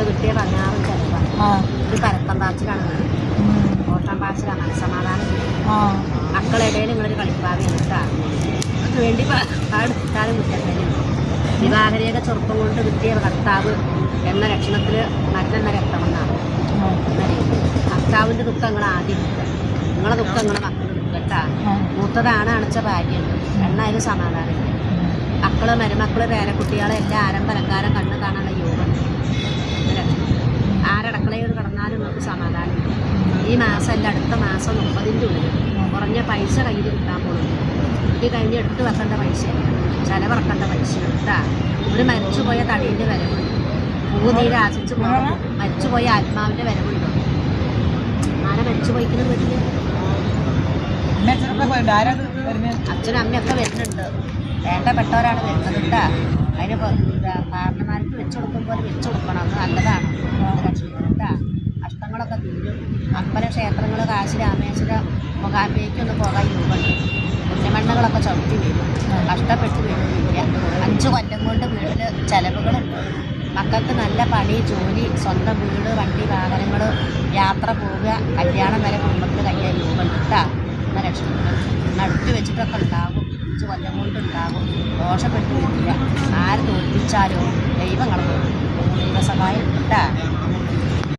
കൊണ്ട് കിട്ടിയ പതിനാറും ചെലവാണ് ആ. ഇത് പരക്കം പാച്ചിലാണ്. ഓട്ടം പാച്ചിലാണ്. മനസ്സമാധാനം മക്കളിടയിൽ നിങ്ങളൊരു കളിപ്പാവി എടുത്താ അതിന് വേണ്ടി പാടുത്താലും മുറ്റത്തേനും വിവാഹരേഖ ചെറുപ്പം കൊണ്ട് കിട്ടിയ ഭർത്താവ് എന്ന ലക്ഷണത്തിൽ രക്തമെന്നാണ് ആ. ഭർത്താവിന്റെ ദുഃഖം നിങ്ങൾ ആദ്യം നിങ്ങളെ ദുഃഖം നിങ്ങളെ മക്കളുടെ എടുക്കട്ടാ മൂത്തതാണ് അണച്ച ഭാര്യയുണ്ട് എണ്ണായാലും സമാധാനമില്ല മക്കൾ മരുമക്കൾ പേരക്കുട്ടികളെ എല്ലാം ഈ മാസമല്ല അടുത്ത മാസം മുപ്പതിന്റെ ഉള്ളിൽ കുറഞ്ഞ പൈസ കയ്യിൽ കിട്ടാൻ പോകുന്നു ഇത് കഴിഞ്ഞ് എടുത്ത് വെക്കേണ്ട പൈസയല്ല ചിലവിറക്കേണ്ട പൈസ. കേട്ടാ ഒരു മരിച്ചുപോയ തടീന്റെ വരവുണ്ട് പൂനീര് ആശിച്ച് പോകും മരിച്ചുപോയ ആത്മാവിന്റെ വരവുണ്ട്? ആരെ മരിച്ചു പോയിക്കുന്ന വീട്ടിൽ അച്ഛനും അമ്മയൊക്കെ വരുന്നുണ്ട്. വേണ്ടപ്പെട്ടവരാണ് വരുന്നത്. കേട്ടാ അതിന് കാരണന്മാർക്ക് വെച്ചു കൊടുക്കുമ്പോൾ വെച്ചു കൊടുക്കണം. അത് തീരും അമ്പല ക്ഷേത്രങ്ങൾ കാശി രാമേശ്വരം മുഖാംബയ്ക്കൊന്ന് പോകാൻ രൂപമുണ്ട് പുണ്യമണ്ണകളൊക്കെ ചവിട്ടി വീഴും. കഷ്ടപ്പെട്ട് വീഴുന്നില്ല. അഞ്ച് കൊല്ലം കൊണ്ട് വീട്ടിൽ ചിലവുകളുണ്ട്. മക്കൾക്ക് നല്ല പണി ജോലി സ്വന്തം വീട് വണ്ടി വാഹനങ്ങൾ യാത്ര പോവുക കല്യാണം വരെ കുടുംബത്തിൽ കഴിയാൻ രൂപമുണ്ട് കേട്ടാ എന്ന രക്ഷപ്പെടും നടുത്ത് വെച്ചിട്ടൊക്കെ ഉണ്ടാകും. അഞ്ച് കൊല്ലം കൊണ്ട് ഉണ്ടാകും. ദോഷപ്പെട്ടു വരില്ല ആര് തോൽപ്പിച്ചാലോ ദൈവങ്ങളെ ദൈവസഹായം കേട്ടാ